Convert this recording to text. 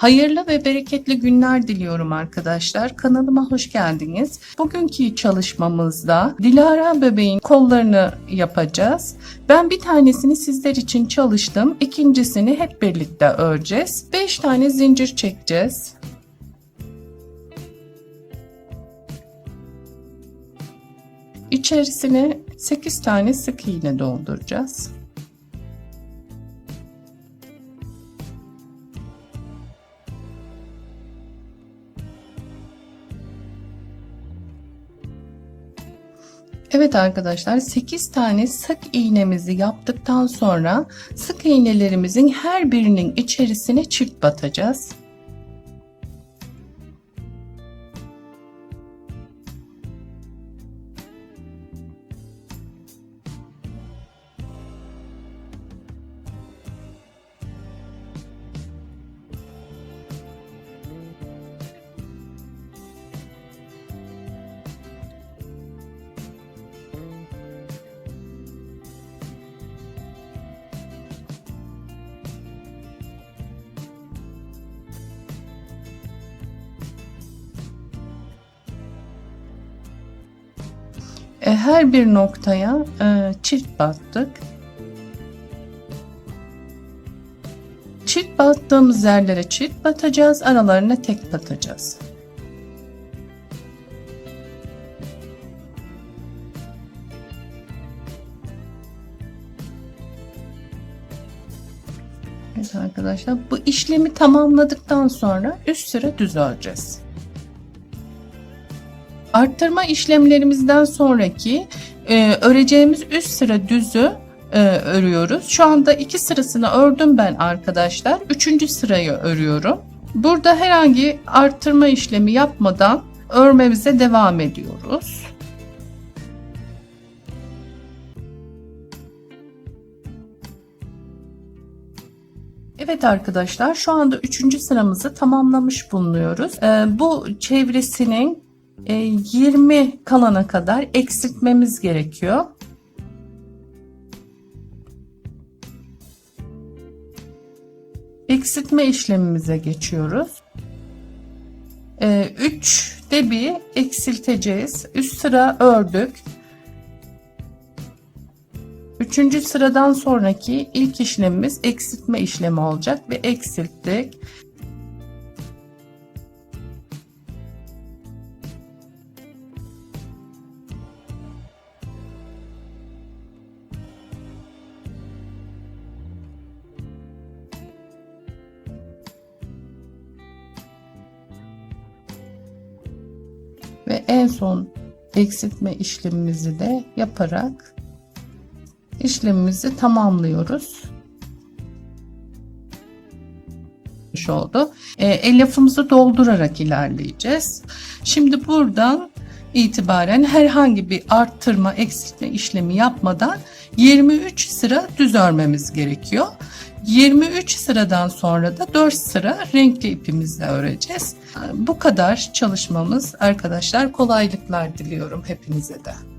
Hayırlı ve bereketli günler diliyorum arkadaşlar. Kanalıma hoş geldiniz. Bugünkü çalışmamızda Dilara bebeğin kollarını yapacağız. Ben bir tanesini sizler için çalıştım. İkincisini hep birlikte öreceğiz. 5 tane zincir çekeceğiz. İçerisine 8 tane sık iğne dolduracağız. Evet arkadaşlar 8 tane sık iğnemizi yaptıktan sonra sık iğnelerimizin her birinin içerisine çift batacağız. Her bir noktaya e, çift battık. Çift battığımız yerlere çift batacağız, aralarına tek batacağız. Evet arkadaşlar bu işlemi tamamladıktan sonra üst sıra düz öreceğiz. Arttırma işlemlerimizden sonraki e, öreceğimiz üst sıra düzü e, örüyoruz. Şu anda iki sırasını ördüm ben arkadaşlar. Üçüncü sırayı örüyorum. Burada herhangi arttırma işlemi yapmadan örmemize devam ediyoruz. Evet arkadaşlar şu anda üçüncü sıramızı tamamlamış bulunuyoruz. E, bu çevresinin 20 kalana kadar eksiltmemiz gerekiyor. Eksiltme işlemimize geçiyoruz. 3 de bir eksilteceğiz. Üst sıra ördük. Üçüncü sıradan sonraki ilk işlemimiz eksiltme işlemi olacak ve eksilttik. Ve en son eksiltme işlemimizi de yaparak işlemimizi tamamlıyoruz. oldu. E, elyafımızı doldurarak ilerleyeceğiz. Şimdi buradan itibaren herhangi bir arttırma eksiltme işlemi yapmadan 23 sıra düz örmemiz gerekiyor. 23 sıradan sonra da 4 sıra renkli ipimizle öreceğiz. Bu kadar çalışmamız arkadaşlar. Kolaylıklar diliyorum hepinize de.